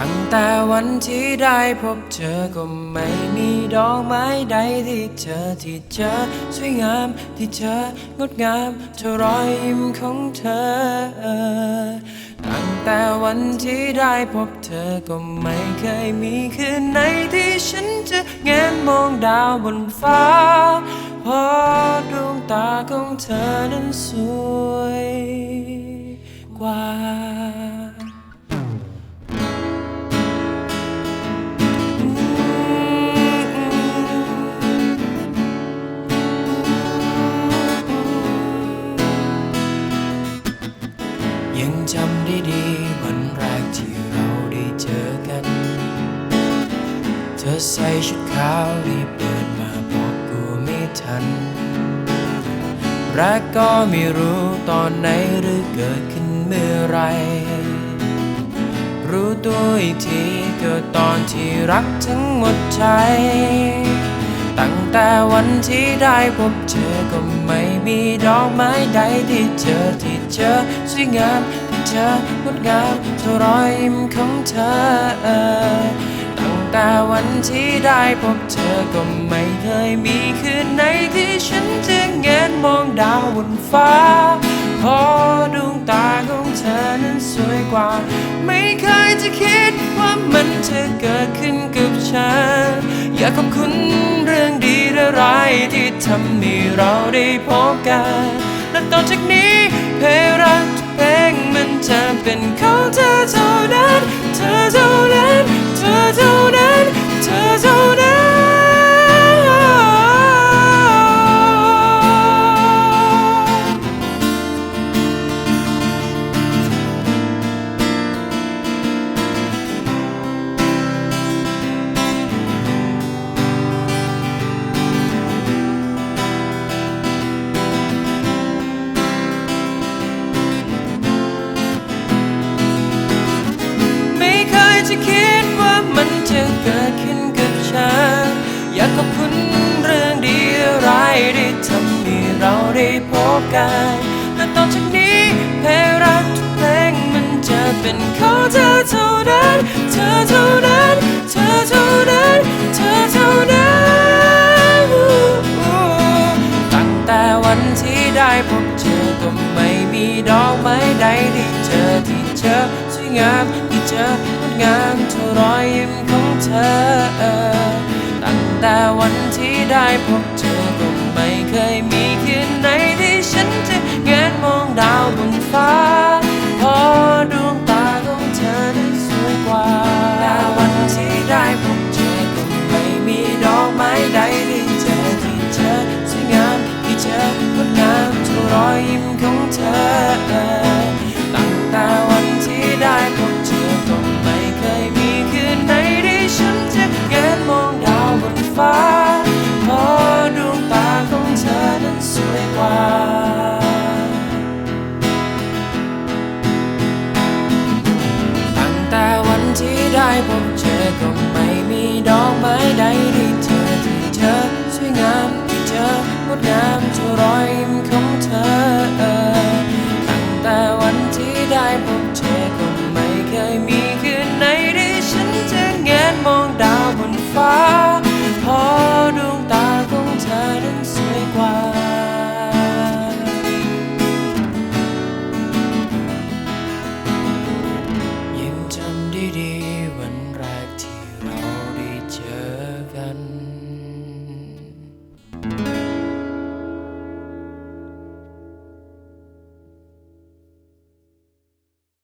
ตั้งแต่วันที่ได้พบเธอก็ไม่มีดอกไม้ใดที่เจอที่เจอสวยงามที่เจองดงามเท่ารอยยิ้มของเธอ ตั้งแต่วันที่ได้พบเธอก็ไม่เคยมีคืนไหนที่ฉันจะแงนมองดาวบนฟ้าเพราะดวงตาของเธอนั้นสวยกว่า อใส่ชุดขาวรีบเดินมาบอกกูไม่ทัน รักก็ไม่รู้ตอนไหนหรือเกิดขึ้นเมื่อไร รู้ตัวอีกทีก็ตอนที่รักทั้งหมดใจ ตั้งแต่วันที่ได้พบเธอก็ไม่มีดอกไม้ใดที่เจอที่เจอสวยงามที่เจองดงามเท่ารอยยิ้มของเธอ แต่วันที่ได้พบเธอก็ไม่เคยมีคืนไหนที่ฉันจะแงนมองดาวบนฟ้าเพราะดวงตาของเธอนั้นสวยกว่า ไม่เคยจะคิดว่ามันจะเกิดขึ้นกับฉัน อยากขอบคุณเรื่องดีและร้ายที่ทำให้เราได้พบกัน และต่อจากนี้เพรัก ได้พบกันและต่อจากนี้เพลงรักทุกเพลงมันจะเป็นของเธอเท่านั้น เธอเท่านั้น เธอเท่านั้น เธอเท่านั้นตั้งแต่วันที่ได้พบเจอก็ไม่มีดอกไม้ใดที่เจอที่เจอสวยงามที่เจองดงามเท่ารอยยิ้มของเธอ ตั้งแต่วันที่ได้พบเจอก็ไม่เคยมี เธอ ตั้งแต่วันที่ได้พบเจอก็ไม่เคยมีคืนไหนที่ฉันจะแงนมองดาวบนฟ้าเพราะดวงตาของเธอนั้นสวยกว่าตั้งแต่วันที่ได้พบเจอก็ไม่มีดอกไม้ใด